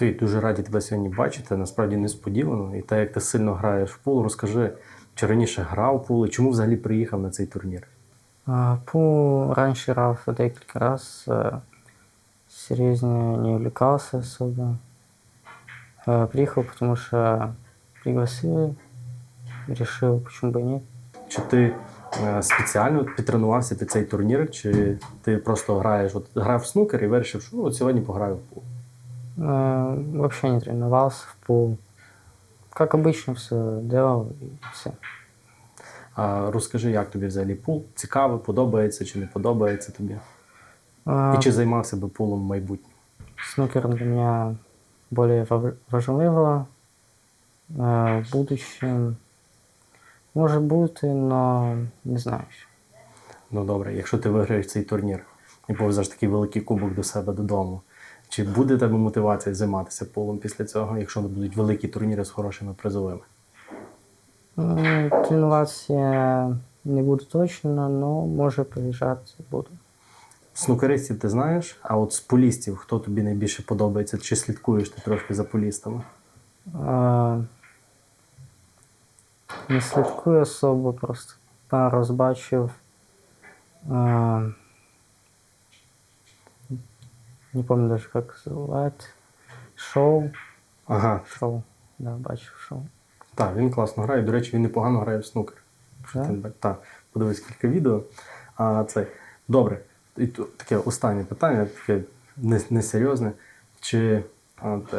Ти дуже раді тебе сьогодні бачити. Насправді несподівано. І те, як ти сильно граєш в пул, розкажи, чи раніше грав в пул, і чому взагалі приїхав на цей турнір? А, Пул раньше играл декілька раз, э, серьезнее не увлекался особо. Э, Приехал, потому что пригласили, решил, почему бы и нет. Чи ти е, спеціально підтренувався під цей турнір, чи ти просто граєш, от грав в снукер і вирішив, що ну, от сьогодні пограю в пул? Э, Вообще не тренировался в пул. Как обычно все делал и все. А розкажи, як тобі взагалі пул? Цікаво, подобається чи не подобається тобі? А, І чи займався би пулом в майбутньому? Снукер для меня более важ- важливо. Э, В будущем может бути, но не знаю ще. Ну добре, якщо ти виграєш цей турнір і повезеш такий великий кубок до себе додому, чи буде тебе мотивація займатися пулом після цього, якщо будуть великі турніри з хорошими призовими? М, Тренуватися не буду точно, но може приїжджати буду. Снукеристів ти знаєш, а от з пулістів хто тобі найбільше подобається, чи слідкуєш ти трошки за пулістами? Е, Не слідкую особо, просто пару раз бачив. Е, Не пам'ятаю даже, як звати. Шоу. Ага, Шоу. Да, бачив шоу. так, він класно грає. До речі, він непогано грає в снукер. Да? Ти Так, подивись кілька відео. А це добре. І тут таке останнє питання, таке несерйозне. Чи от,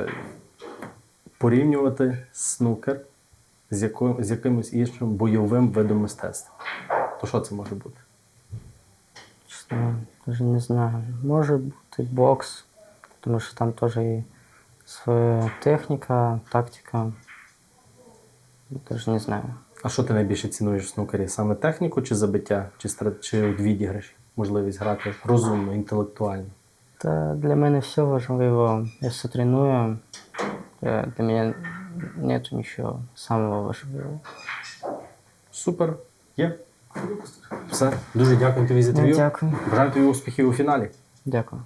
порівнювати снукер з, яко, з якимось іншим бойовим видом мистецтва? То що це може бути? Чесно, даже не знаю. Може бути бокс, тому що там теж є своя техніка, тактика. Даже не знаю. А що ти найбільше цінуєш в снукері? Саме техніку чи забиття, чи, стра- чи відіграш? Можливість грати розумно, інтелектуально? Та для мене все важливо. Я все треную. Е, Для мене нету нічого самого важливого. Супер, є. Все. Дуже дякую тобі за Ну, інтерв'ю. дякую. Бажаю тобі успіхів у фіналі. Дякую.